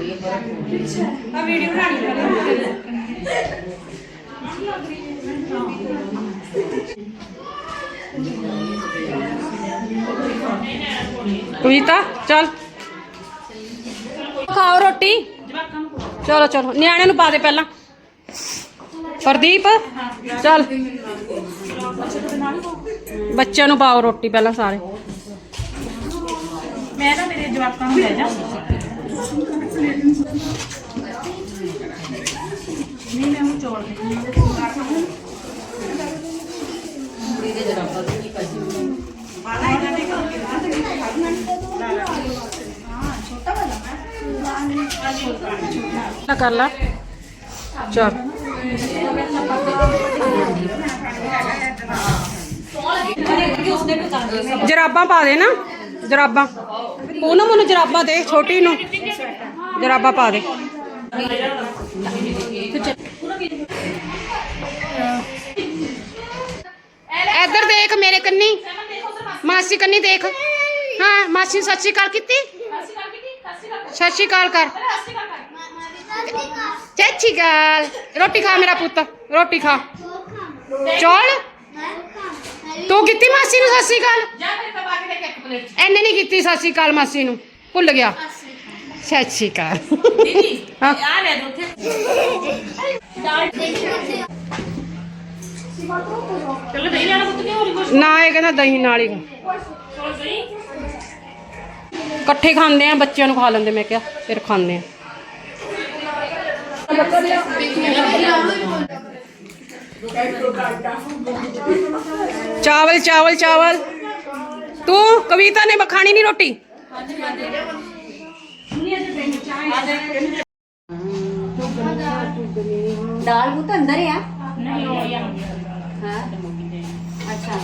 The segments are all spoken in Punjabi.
ਆ ਵੀਡੀਓ ਬਣਾਣੀ ਪਹਿਲੇ ਕਵਿਤਾ ਚੱਲ। ਖਾਓ ਰੋਟੀ। ਚਲੋ ਚਲੋ, ਨਿਆਣਿਆਂ ਨੂੰ ਪਾ ਦੇ ਪਹਿਲਾਂ। ਪ੍ਰਦੀਪ, ਚੱਲ। ਬੱਚਿਆਂ ਨੂੰ ਪਾਓ ਰੋਟੀ ਪਹਿਲਾਂ ਸਾਰੇ। ਮੈਂ ਨਾ ਮੇਰੇ ਜਵਾਕਾਂ ਨੂੰ ਲੈ ਜਾ। ਨਹੀਂ ਮੈਂ ਉਹ ਚੋਲ ਦੇ ਨਾ ਕਰ ਲਾ। ਚਲ। ਜਰਾਬਾਂ ਪਾ ਦੇ ਨਾ, ਜਰਾਬਾਂ। ਉਹਨੂੰ ਮੈਨੂੰ ਜਰਾਬਾਂ ਦੇ, ਛੋਟੀ ਨੂੰ। ਜਰਾਬਾਂ ਪਾ ਦੇ। ਇੱਧਰ ਦੇਖ ਮੇਰੇ ਕੰਨੀ। ਮਾਸੀ ਕੰਨੀ ਦੇਖ। ਹਾਂ ਮਾਸੀ ਨੂੰ ਸਤਿ ਸ਼੍ਰੀ ਅਕਾਲ ਕੀਤੀ। ਸਤਿ ਸ਼੍ਰੀ ਅਕਾਲ ਕਰ। ਸਤਿ ਸ਼੍ਰੀ ਅਕਾਲ। ਰੋਟੀ ਖਾ ਮੇਰਾ ਪੁੱਤ। ਰੋਟੀ ਖਾ। ਚੌਲ? ਤੂੰ ਕੀਤੀ ਮਾਸੀ ਨੂੰ ਸਤਿ ਸ਼੍ਰੀ ਅਕਾਲ? ਐਨੇ ਨਹੀਂ ਕੀਤੀ ਸਤਿ ਸ਼੍ਰੀ ਅਕਾਲ ਮਾਸੀ ਨੂੰ। ਭੁੱਲ ਗਿਆ। ਸਤਿ ਸ਼੍ਰੀ ਅਕਾਲ। ਦੀਦੀ ਆ ਲੈ ਦੋ ਚਲੋ ਦਹੀਂ ਲੈਣਾ ਪੁੱਤ ਕਿ ਹੋਰ ਨਾ, ਇਹ ਕਹਿੰਦਾ ਦਹੀਂ ਨਾਲ ਹੀ ਖਾ। ਇਕੱਠੇ ਖਾਂਦੇ ਆ, ਬੱਚਿਆਂ ਨੂੰ ਖਾ ਲੈਂਦੇ, ਮੈਂ ਕਿਹਾ, ਫਿਰ ਖਾਂਦੇ ਆ। ਚਾਵਲ ਚਾਵਲ ਚਾਵਲ। ਤੂੰ, ਕਵਿਤਾ ਨੇ ਖਾਣੀ ਨਹੀਂ ਰੋਟੀ? दाल वो तो अंदर है हाँ ਨਹੀਂ ਉਹ ਯਾ अच्छा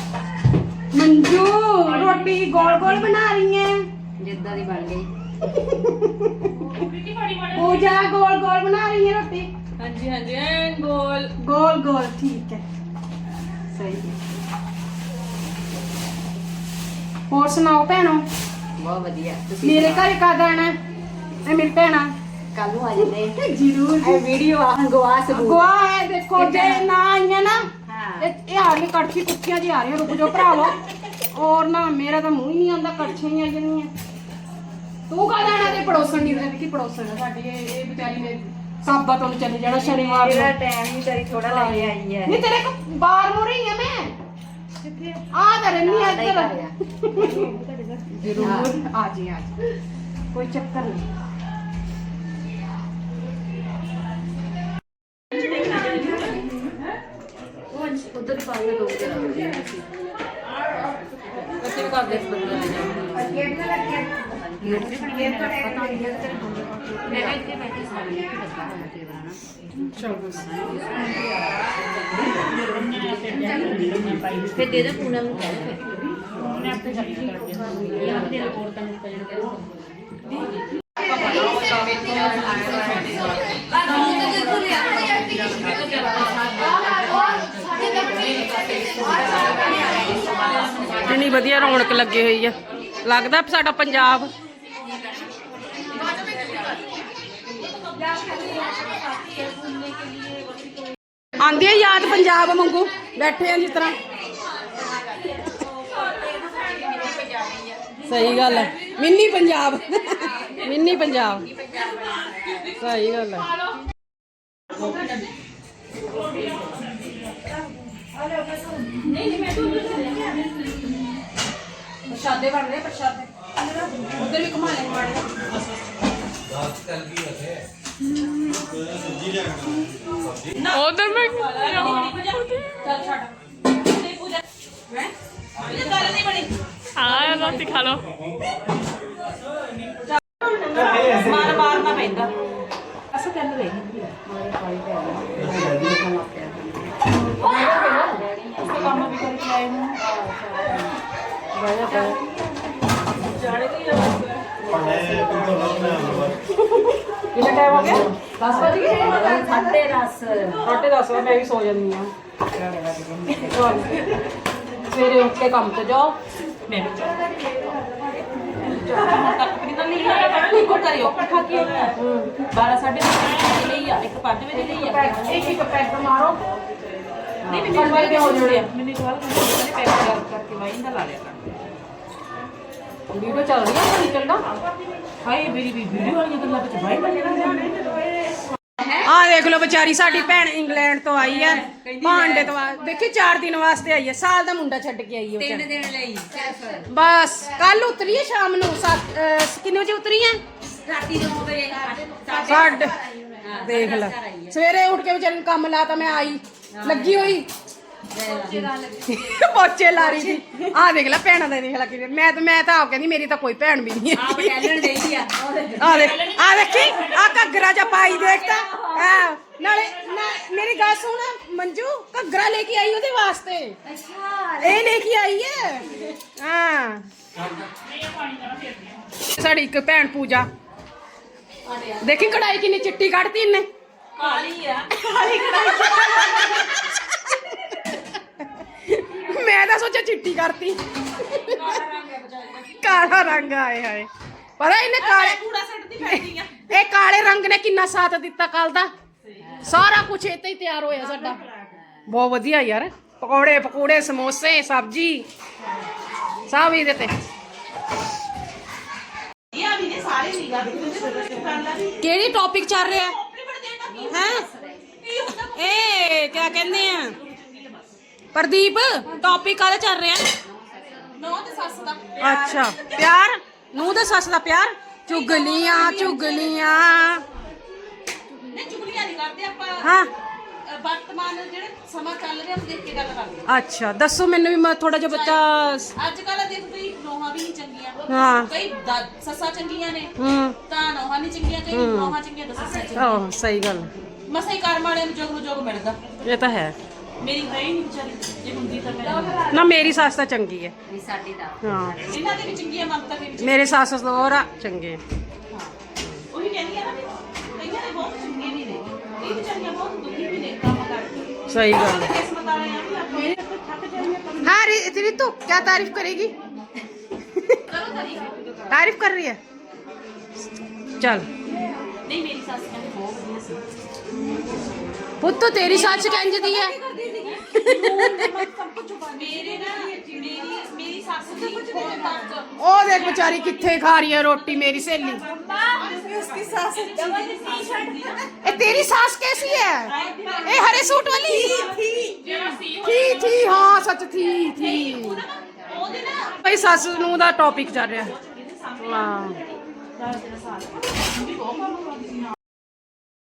ਮੰਜੂ ਰੋਟੀ ਗੋਲ ਗੋਲ ਬਣਾ ਰਹੀ ਹੈ जिद्दा दी बन गई ਕਿੰਨੀ ਬੜੀ ਬੜੀ ਪੂਜਾ ਗੋਲ ਗੋਲ ਬਣਾ ਰਹੀ ਹੈ ਰੋਟੀ ਹਾਂਜੀ ਹਾਂਜੀ ਐਨ ਗੋਲ ਗੋਲ ਗੋਲ ਠੀਕ ਹੈ ਸਹੀ ਹੈ ਹੋਰ ਸੁਣਾਓ ਭੈਣੋ बहुत बढ़िया तुसी ਮੇਰੇ ਘਰ ਕਦ ਆਣਾ ਇਹ ਮੇਰੀ ਭੈਣਾ ਕੱਲ ਨੂੰ ਆ ਜਾਂਦੇ ਜ਼ਰੂਰ। ਇਹ ਵੀਡੀਓ ਆ ਗਵਾ ਸਬੂਤ। ਗਵਾ ਹੈ ਦੇਖੋ ਜੇ ਨਾ ਆਈਆਂ ਨਾ ਹਾਂ। ਇਹ ਆ ਕੜਛੀ ਕੁੱਤੀਆਂ ਦੀ ਆ ਰਹੀਆਂ ਰੁਕ ਜਾਓ ਭਰਾਵੋ ਔਰ ਨਾ ਮੇਰਾ ਤਾਂ ਮੂੰਹ ਹੀ ਨਹੀਂ ਆਉਂਦਾ ਕੜਛੀਆਂ ਹੀ ਆ ਜਾਂਦੀਆਂ। ਤੂੰ ਕਾ ਜਾਣਾ ਤੇ ਪੜੋਸਣ ਦੀ ਉਹਦੇ ਕਿ ਪੜੋਸਣ ਆ ਸਾਡੀ? ਇਹ ਇਹ ਵਿਚਾਰੀ ਨੇ ਸਾਬਾ ਤੋਂ ਚੱਲ ਜਾਣਾ ਸ਼ਨੀਵਾਰ ਨੂੰ। ਟਾਈਮ ਹੀ ਤੇਰੀ ਥੋੜਾ ਲੈ ਆਈ ਹੈ। ਨਹੀਂ ਤੇਰੇ ਕੋ ਬਾਹਰ ਮੋ ਰਹੀ ਹੈ ਮੈਂ? ਕਿੱਥੇ? ਆ ਤਾਂ ਰਹਿਣੀ ਆ ਇੱਧਰ ਜ਼ਰੂਰ। ਆ ਜੀ ਆ ਜੀ। ਕੋਈ ਚੱਕਰ ਨਹੀਂ। ਸਾਰੀਆਂ ਲੋਕ ਦੇ ਨਾਲ ਜੀ ਅਸੀਂ। ਵੀ ਕਰਦੇ ਇਸ ਬੰਦੇ ਨੇ ਗੇਟ ਤੇ ਲੱਗੇ। ਗੇਟ ਤੇ ਗੇਟ ਤੋਂ ਪਤਾ ਨਹੀਂ ਗੇਟ ਤੇ ਮੈਂ ਇੱਥੇ ਬੈਠੀ ਸਾਰੀ ਇੱਕ ਦੱਸਦਾ ਹਾਂ ਤੇ ਬਣਾ ਚਲ। ਬਸ ਫਿਰ ਦੇ ਦੇ ਪੂਨਾ ਨੂੰ ਕਹਿ ਦੇ। ਉਹਨੇ ਆਪੇ ਚੱਲੀ ਕਰ ਦਿੱਤੀ ਇਹ ਆਪੇ ਰਿਪੋਰਟ ਤਾਂ ਨਿਕਲ ਜਾਣੀ ਕਿੰਨੀ ਵਧੀਆ ਰੌਣਕ ਲੱਗੀ ਹੋਈ ਆ। ਲੱਗਦਾ ਸਾਡਾ ਪੰਜਾਬ। ਆਂਦੀ ਆ ਯਾਦ ਪੰਜਾਬ ਵਾਂਗੂ, ਬੈਠੇ ਆ ਜਿਸ ਤਰ੍ਹਾਂ। ਸਹੀ ਗੱਲ ਹੈ ਮਿੰਨੀ ਪੰਜਾਬ। ਮਿੰਨੀ ਪੰਜਾਬ। ਸਹੀ ਗੱਲ ਹੈ ਪ੍ਰਸ਼ਾਦੇ ਬਣ ਰਹੇ ਪ੍ਰਸ਼ਾਦੇ। ਉਧਰ ਵੀ ਘੁਮਾ ਲੈ ਮਾੜੇ ਉਧਰ ਮੈਂ ਚੱਲ ਛੱਡ। ਨਹੀਂ ਪੂਜਾ। ਹੈ? ਇਹ ਗੱਲ ਨਹੀਂ ਬਣੀ। ਹਾਂ ਰੋਟੀ ਖਾ ਲਓ। ਮਾਰ ਮਾਰਨਾ ਪੈਂਦਾ। ਅਸਾਂ ਕਹਿੰਦੇ ਰਹੇ ਕੰਮ ਵਾਇਆ ਵਾਇਆ ਜਾਣੇ ਤੇ ਕਿੰਨਾ ਟਾਈਮ ਹੋ ਗਿਆ 10 ਵਜੇ ਕਿ ਸਾਢੇ 10 ਸਾਢੇ 10 ਵਜੇ ਮੈਂ ਵੀ ਸੋ ਜਾਂਦੀ ਆ ਸਵੇਰੇ ਉੱਠ ਕੇ ਕੰਮ ਤੇ ਜਾਓ। ਮੈਂ ਵੀ ਕਿੰਨਾ ਲਈ ਆ ਇੱਕ ਕਰਿਓ ਖਾ ਕੇ 12 ਸਾਢੇ 10 ਲਈ ਆ ਇੱਕ 5 ਵਜੇ ਲਈ ਆ। ਇੱਕ ਇੱਕ ਪੈਗ ਮਾਰੋ। ਨਹੀਂ ਮੈਨੂੰ ਵਾਲ ਦੇ ਹੋ ਜੁੜਿਆ ਮੈਨੂੰ ਇੱਕ ਵਾਰ ਕਹਿੰਦੇ ਪੈਕ ਕਰ ਕਰਕੇ ਵਾਈਨ ਦਾ ਲਾ ਲਿਆ ਕਰ ਵੀਡੀਓ ਚੱਲ ਰਹੀ ਹੈ ਨਹੀਂ ਚੱਲਦਾ ਹਾਏ ਮੇਰੀ ਵੀ ਵੀਡੀਓ ਵਾਲੀਆਂ ਗੱਲਾਂ ਵਿੱਚ ਵਾਈਨ ਦਾ ਆ। ਦੇਖ ਲਓ ਵਿਚਾਰੀ ਸਾਡੀ ਭੈਣ ਇੰਗਲੈਂਡ ਤੋਂ ਆਈ ਹੈ ਭਾਂਡੇ ਤੋਂ ਆ- ਦੇਖੀ 4 ਦਿਨ ਵਾਸਤੇ ਆਈ ਹੈ ਸਾਲ ਦਾ ਮੁੰਡਾ ਛੱਡ ਕੇ ਆਈ ਹੈ ਵਿਚਾਰੀ। ਦਿਨ ਲਈ। ਸਿਰਫ ਬਸ ਕੱਲ ਉਤਰੀ ਹੈ ਸ਼ਾਮ ਨੂੰ 7 ਕਿੰਨੇ ਵਜੇ ਉਤਰੀ ਹੈ ਰਾਤੀ ਦੇ 9 ਵਜੇ ਸਾਡ। ਦੇਖ ਲੈ। ਸਵੇਰੇ ਉੱਠ ਕੇ ਵਿਚਾਰੀ ਨੂੰ ਕੰਮ ਲਾਤਾ ਮੈਂ ਆਈ। ਲੱਗੀ ਹੋਈ? ਪੋਚੇ ਲਾ ਰਹੀ ਸੀ। ਆ ਦੇਖ ਲੈ ਭੈਣਾਂ ਦਾ ਦੇਖ ਲੈ ਕਿਵੇਂ ਮੈਂ ਤਾਂ ਮੈਂ ਤਾਂ ਆਪ ਕਹਿੰਦੀ ਮੇਰੀ ਤਾਂ ਕੋਈ ਭੈਣ ਵੀ ਨਹੀਂ ਹੈ ਟੈਲੈਂਟ ਦੇਈ ਆ। ਆ ਦੇਖ ਆ ਦੇਖੀ ਆ ਘੱਗਰਾ ਜਾ ਪਾਈ ਦੇਖਤਾ ਹਾਂ। ਨਾਲੇ ਨਾ- ਮੇਰੀ ਗੱਲ ਸੁਣ ਮੰਜੂ ਘੱਗਰਾ ਲੈ ਕੇ ਆਈ ਉਹਦੇ ਵਾਸਤੇ। ਅੱਛਾ। ਇਹ ਲੈ ਕੇ ਆਈ ਹੈ। ਹਾਂ। ਸਾਡੀ ਇੱਕ ਭੈਣ ਪੂਜਾ। ਦੇਖੀ ਕਢਾਈ ਕਿੰਨੀ ਚਿੱਟੀ ਕੱਢਤੀ ਇਹਨੇ। ਮੈਂ ਤਾਂ ਸੋਚਿਆ ਚਿੱਟੀ ਕਰਤੀ ਕਾਲਾ ਰੰਗ ਆਏ ਹਾਏ ਪਤਾ ਇਹਨੇ ਕਾਲੇ ਕੂੜਾ ਸੱਟਦੀ ਫਿਰਦੀ ਆ ਇਹ ਕਾਲੇ ਰੰਗ ਨੇ ਕਿੰਨਾ ਸਾਥ ਦਿੱਤਾ ਕੱਲ ਦਾ ਸਾਰਾ ਕੁਝ ਇੱਥੇ ਹੀ ਤਿਆਰ ਹੋਇਆ ਸਾਡਾ ਬਹੁਤ ਵਧੀਆ ਯਾਰ ਪਕੌੜੇ ਪਕੌੜੇ ਸਮੋਸੇ ਸਬਜੀ ਸਭ ਇਹਦੇ ਤੇ ਇਹ ਆ ਵੀ ਨੇ ਸਾਰੇ ਨਹੀਂ ਗਾ ਕਰ ਲਾ ਵੀ ਕਿਹੜੀ ਟੌਪਿਕ ਚੱਲ ਰਿਹਾ ਕੰਪਲੀਮੈਂਟ ਦੇਣਾ ਕੀ ਹੈ ਇਹ ਕਿਆ ਕਹਿੰਦੇ ਆ ਪ੍ਰਦੀਪ ਟੌਪਿਕ ਕਾਹਦਾ ਚੱਲ ਰਿਹਾ ਨੌ ਤੇ ਸੱਸ ਦਾ ਅੱਛਾ ਪਿਆਰ? ਨੂੰ ਦੇ ਸੱਸ ਦਾ ਪਿਆਰ? ਚੁਗਲੀਆਂ ਚੁਗਲੀਆਂ। ਨੇ ਚੁਗਲੀਆਂ ਨਹੀਂ ਕਰਦੇ ਆਪਾਂ। ਹਾਂ। ਅ, ਵਰਤਮਾਨ ਜਿਹੜੇ ਸਮਾਂ ਚੱਲ ਰਿਹਾ ਉਹ ਦੇਖ ਕੇ ਗੱਲ ਕਰਦੇ। ਅੱਛਾ ਦੱਸੋ ਮੈਨੂੰ ਵੀ ਮੈਂ ਥੋੜਾ ਜਿਹਾ ਬੱਚਾ ਅੱਜ ਕੱਲ ਦੇਖ ਤੁਸੀਂ ਨੋਹਾਂ ਵੀ ਨਹੀਂ ਚੰਗੀਆਂ। ਹਾਂ। ਕਈ ਦਾ- ਸੱਸਾਂ ਚੰਗੀਆਂ ਨੇ। ਹੂੰ। ਤਾਂ ਨੋਹਾਂ ਨਹੀਂ ਚੰਗੀਆਂ ਕਈ ਨੋਹਾਂ ਚੰਗੀਆਂ ਤਾਂ ਸੱਸਾਂ ਚੰਗੀਆਂ। ਆਹ ਸਹੀ ਗੱਲ। ਮਸਾਂ ਹੀ ਕਰਮ ਵਾਲਿਆਂ ਨੂੰ ਜੋਗ ਨੂੰ ਜੋਗ ਮਿਲਦਾ। ਇਹ ਤਾਂ ਹੈ। ਮੇਰੀ ਹੈ ਹੀ ਨਹੀਂ ਵਿਚਾਰੀ ਜੇ ਹੁੰਦੀ ਤਾਂ ਮੈਂ ਨਾ ਮੇਰੀ ਸੱਸ ਤਾਂ ਚੰਗੀ ਹੈ ਨਹੀਂ ਸਾਡੀ ਦਾ ਹਾਂ ਇਹਨਾਂ ਦੇ ਵੀ ਚੰਗੀਆਂ ਮੰਗਤਾ ਦੇ ਵਿੱਚ ਮੇਰੇ ਸੱਸ ਸਹੁਰਾ ਚੰਗੇ ਆ। ਉਹੀ ਕਹਿੰਦੀ ਆ ਨਾ ਵੀ ਕਈਆਂ ਦੇ ਬਹੁਤ ਚੰਗੇ ਵੀ ਨੇ ਇਹ ਵਿਚਾਰੀਆਂ ਬਹੁਤ ਦੁਖੀ ਵੀ ਨੇ ਕੰਮ ਕਰਕੇ ਸਹੀ ਗੱਲ ਹੈ ਕਿਸਮਤ ਵਾਲੇ ਆ ਵੀ ਆਪਣੇ ਥੱਕ ਜਾਂਦੇ ਪਰ हाँ रि- रितु क्या तारीफ करेगी ਕਰੋ ਤਾਰੀਫ तारीफ कर रही है चल ਨਹੀਂ ਮੇਰੀ ਸੱਸ ਕਹਿੰਦੀ ਬਹੁਤ ਵਧੀਆ ਸੀ पुत तो तेरी सच कंज दी है ਉਹ ਦੇਖ ਵਿਚਾਰੀ ਕਿੱਥੇ ਖਾ ਰਹੀ ਹੈ ਰੋਟੀ ਮੇਰੀ ਸਹੇਲੀ। ਇਹ ਤੇਰੀ ਸਾਸ ਕੈਸੀ ਹੈ? ਇਹ ਹਰੇ ਸੂਟ ਵਾਲੀ? ਜਿਹੜਾ ਸੀ ਹਾਂ ਸੱਚ ਠੀਕ ਠੀਕ ਨਾ ਭਾਈ ਸੱਸ ਨੂੰ ਦਾ ਟੌਪਿਕ ਚੱਲ ਰਿਹਾ। ਹਾਂ।